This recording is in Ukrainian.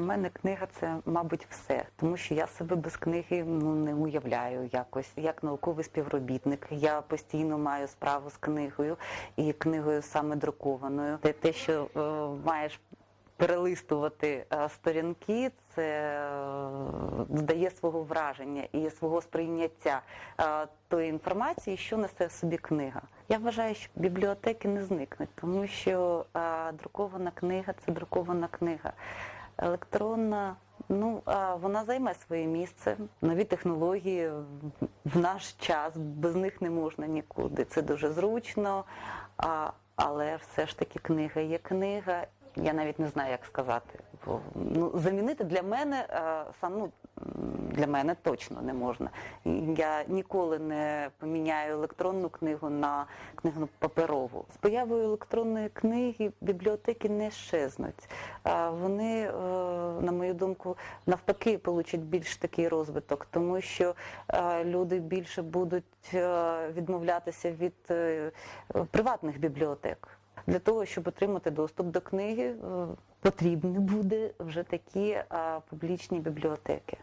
мене книга це, мабуть, все, тому що я себе без книги ну не уявляю якось. Як науковий співробітник, я постійно маю справу з книгою і книгою саме друкованою. Те, те що е, маєш перелистувати е, сторінки, це е, додає свого враження і свого сприйняття е, тої інформації, що несе в собі книга. Я вважаю, що бібліотеки не зникнуть, тому що друкована книга це друкована книга. Електронна, ну а вона займе своє місце. Нові технології в наш час без них не можна нікуди. Це дуже зручно, а, але все ж таки книга є книга. Я навіть не знаю, як сказати. Ну, замінити для мене а, сам ну, для мене точно не можна. Я ніколи не поміняю електронну книгу на книгу паперову. З появою електронної книги бібліотеки не щезнуть. Вони, е, на мою думку, навпаки, получать більш такий розвиток, тому що е, люди більше будуть е, відмовлятися від приватних бібліотек. Для того, щоб отримати доступ до книги, потрібні буде вже такі публічні бібліотеки.